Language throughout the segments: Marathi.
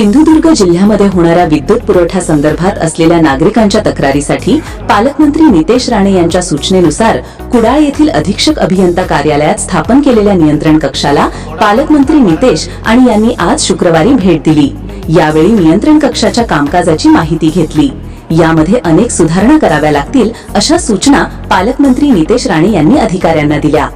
सिंधुदुर्ग जिल्ह्यामध्ये होणाऱ्या विद्युत पुरवठा संदर्भात असलेल्या नागरिकांच्या तक्रारीसाठी पालकमंत्री नितेश राणे यांच्या सूचनेनुसार कुडाळ येथील अधीक्षक अभियंता कार्यालयात स्थापन केलेल्या नियंत्रण कक्षाला पालकमंत्री नितेश आणि यांनी आज शुक्रवारी भेट दिली. यावेळी नियंत्रण कक्षाच्या कामकाजाची माहिती घेतली. यामध्ये अनेक सुधारणा कराव्या लागतील अशा सूचना पालकमंत्री नितेश राणे यांनी अधिकाऱ्यांना दिल्या.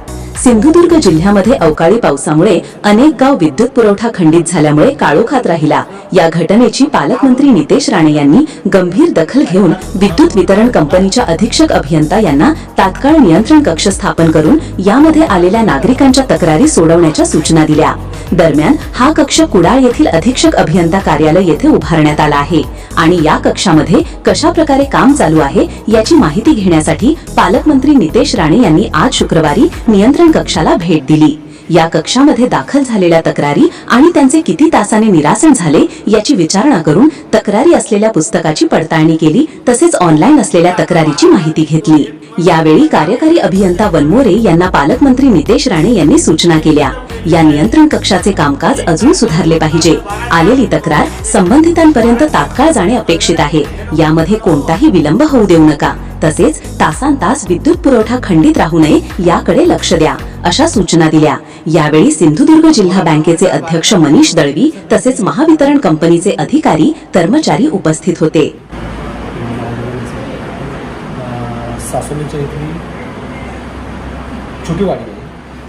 सिंधुदुर्ग जिल्ह्यामध्ये अवकाळी पावसामुळे अनेक गाव विद्युत पुरवठा खंडित झाल्यामुळे काळोखात राहिला. या घटनेची पालकमंत्री नितेश राणे यांनी गंभीर दखल घेऊन विद्युत वितरण कंपनीच्या अधीक्षक अभियंता यांना तात्काळ नियंत्रण कक्ष स्थापन करून यामध्ये आलेल्या नागरिकांच्या तक्रारी सोडवण्याच्या सूचना दिल्या. दरम्यान हा कक्ष कुडाळ येथील अधीक्षक अभियंता कार्यालय येथे उभारण्यात आला आहे. आणि या कक्षामध्ये कशा प्रकारे काम चालू आहे याची माहिती घेण्यासाठी पालकमंत्री नितेश राणे यांनी आज शुक्रवारी नियंत्रण कक्षाला भेट दिली. या कक्षामध्ये दाखल झालेल्या तक्रारी आणि त्यांचे किती तासाने निरासन झाले याची विचारणा करून तक्रारी असलेल्या पुस्तकाची पडताळणी केली तसेच ऑनलाईन असलेल्या तक्रारीची माहिती घेतली. यावेळी कार्यकारी अभियंता वनमोरे यांना पालकमंत्री नितेश राणे यांनी सूचना केल्या. या नियंत्रण कक्षाचे कामकाज अजून सुधारले पाहिजे. आलेली तक्रार संबंधितांपर्यंत तात्काळ जाणे अपेक्षित आहे. यामध्ये कोणताही विलंब होऊ देऊ नका. तसेच तासान तास विद्युत पुरवठा खंडित राहू नये याकडे लक्ष द्या अशा सूचना दिल्या. यावेळी सिंधुदुर्ग जिल्हा बँकेचे अध्यक्ष मनीष दळवी तसेच महावितरण कंपनीचे अधिकारी कर्मचारी उपस्थित होते. इथली छोटी वाडी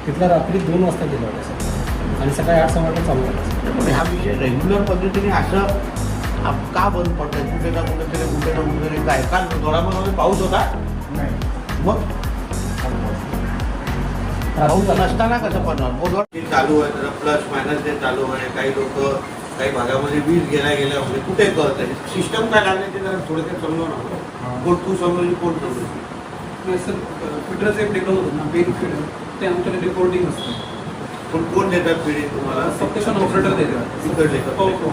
तिथला रात्री दोन वाजता गेला होता सर. आणि सकाळी आठ सहा वाजता चालू झाला. पण हा विषय रेग्युलर पद्धतीने असं आप- का बंद पडतंय? कुठे ना कुठेतरी कुठे ना कुठेतरी काय? काल दोडामध्ये पाऊस होता. मग? पाऊस नसताना कसं पडणार? बोलवा चालू आहे जरा प्लस मायनस ते चालू आहे. काही लोक काही भागामध्ये वीज गेल्या गेल्या म्हणजे कुठे कळत आहे सिस्टम काय लागले ते जरा थोडक्यात समजव ना कोण तू समजली कोण समजली नाही सर फिटरचे एक टेकल होतं ना पेन फिटर ते आमच्याकडे रिपोर्टिंग असतं. पण कोण देतात पिढी तुम्हाला? सबस्टेशन ऑपरेटर देतात. तिकडले हो का? हो.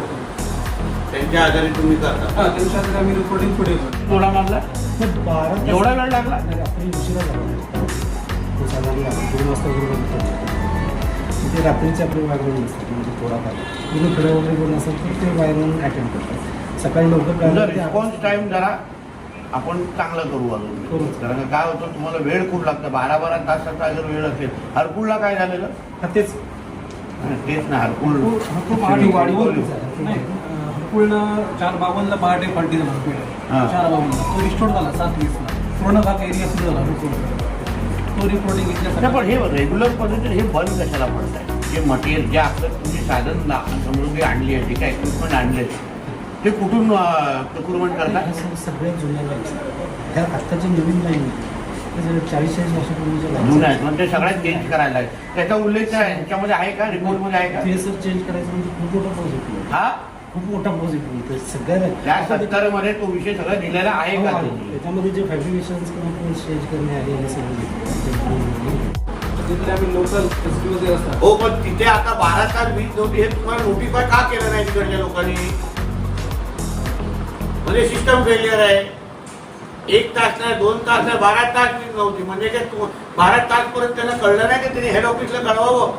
त्यांच्या आधारे तुम्ही करता. हां त्यांच्या हातात आम्ही रिपोर्टिंग पुढे करतो. थोडा मारला बारा एवढा वेळ लागला? रात्री उशिरा लागला. तो साधारण रात्री दोन वाजता वगैरे बंद करतो. तिथे रात्रीचे आपले वायरमॅन असतात म्हणजे थोडाफार पूर्ण फिडं वगैरे कोण असेल तर ते वायरमॅन अटेंड करतात. सकाळी लवकर काय रिस्पॉन्स टाइम जरा आपण चांगला करू. अजून. कारण काय होतं तुम्हाला वेळ खूप लागतं. बारा बारा तासाचा जर वेळ असेल. हरकुलला काय झालेलं? हा, तेच. तेच ना हरकुल. नाही हरकुळनं चार बावनला पहाटे पलटी झाला हरकुळ हां. चार बावनला तो रिस्टोर झाला सात वीसला पूर्ण भाग एरिया सुरू झाला तो रिपोर्टिंग नाही, घेतल्यासाठी पण हे रेग्युलर पद्धतीने हे बंद कशाला पडत आहे जे मटेरियल जे असतं तुम्ही साधन समृद्धी आणली आहे जे काय इक्विपमेंट आणले आहे, ते कुठून प्रोक्युरमेंट करतात ह्या सग- सगळ्या जुन्या लाईन्स ह्या आत्ताच्या नवीन लाईन चाळीस चाळीस वर्षापूर्वीच्या जुनं लाईन आहे म्हणजे सगळ्यात चेंज करायला आहे त्याचा उल्लेख आहे ह्याच्यामध्ये आहे का? रिपोर्टमध्ये आहे का? ते सर चेंज करायचं म्हणजे खूप मोठा आहे हा? खूप मोठा प्रोजेक्ट आहे तर त्या सगळ्या सत्तरमध्ये तो विषय सगळा दिलेला आहे हो, का. तुम्ही? त्याच्यामध्ये जे किंवा कोण चेंज करणे आहे हे सगळं हो पण तिथे आता बारा तास वीज नव्हती हे तुम्हाला नोटिफाय का केलं नाही तिकडच्या लोकांनी? म्हणजे सिस्टम फेलियर आहे. एक तास नाही दोन तास नाही बारा तास नव्हती. म्हणजे बारा तास पर्यंत त्यांना कळलं नाही की त्यांनी हेड ऑफिसला कळवावं.